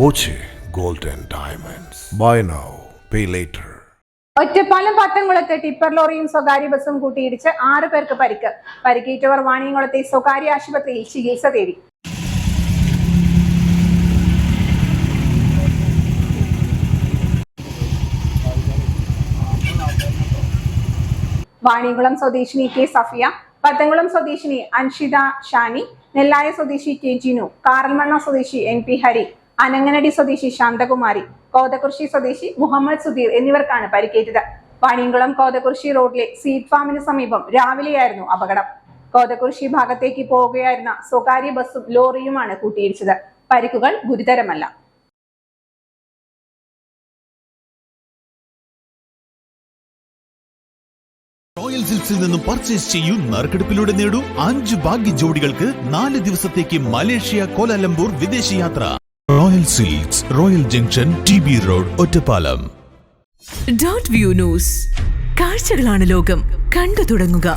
Boche gold and Diamonds. Buy now, pay later. Ottapalam പത്തംകുളത്ത് tipper ലോറിയും സ്വകാര്യ ബസും കൂട്ടിയിടിച്ച് ആറ് പേർക്ക് പരിക്ക് പരിക്കേറ്റവർ വാണിയംകുളത്തെ സ്വകാര്യ ആശുപത്രിയിൽ ചികിത്സ തേടി വാണിയംകുളം സ്വദേശിനി കെ സഫിയ പത്തംകുളം സ്വദേശിനി അൻഷിത ഷാനി നെല്ലായ സ്വദേശി കെ ജിനു കാറൽമണ്ണ സ്വദേശി എൻ പി ഹരി അനങ്ങനടി സ്വദേശി ശാന്തകുമാരി കോതകുർശി സ്വദേശി മുഹമ്മദ് സുധീർ എന്നിവർക്കാണ് പരിക്കേറ്റത്. പണിയംകുളം കോതകുർശി റോഡിലെ സീഡ് ഫാമിന് സമീപം രാവിലെയായിരുന്നു അപകടം. കോതകുർശി ഭാഗത്തേക്ക് പോവുകയായിരുന്ന സ്വകാര്യ ബസ്സും ലോറിയുമാണ് കൂട്ടിയിടിച്ചത്. പരിക്കുകൾ ഗുരുതരമല്ല. റോയൽ സിൽക്സിൽ നിന്നും പർച്ചേസ് ചെയ്യൂ നറുക്കെടുപ്പിലൂടെ നേടൂ അഞ്ച് ഭാഗ്യ ജോഡികൾക്ക് നാല് ദിവസത്തേക്ക് മലേഷ്യ കോലാലംപൂർ വിദേശയാത്ര. Royal Silks Royal Junction T B Road Ottapalam dot view news കാഴ്ചകളാണ് ലോകം. കണ്ടു തുടങ്ങുക.